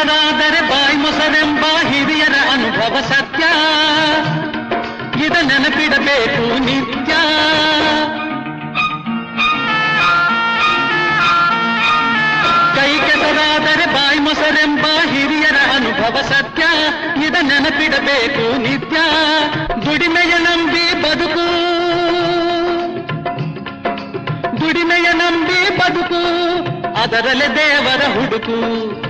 ಕೈ ಕೆಸರಾದರೆ ಬಾಯಿ ಮೊಸರೆಂಬ ಹಿರಿಯರ ಅನುಭವ ಸತ್ಯ. ಇದ ನೆನಪಿಡಬೇಕು ನಿತ್ಯ. ಕೈ ಕೆಸರಾದರೆ ಬಾಯಿ ಮೊಸರೆಂಬ ಹಿರಿಯರ ಅನುಭವ ಸತ್ಯ. ಇದ ನೆನಪಿಡಬೇಕು ನಿತ್ಯ. ದುಡಿಮೆಯ ನಂಬಿ ಬದುಕು. ದುಡಿಮೆಯ ನಂಬಿ ಬದುಕು. ಅದರಲ್ಲೇ ದೇವರ ಹುಡುಕು.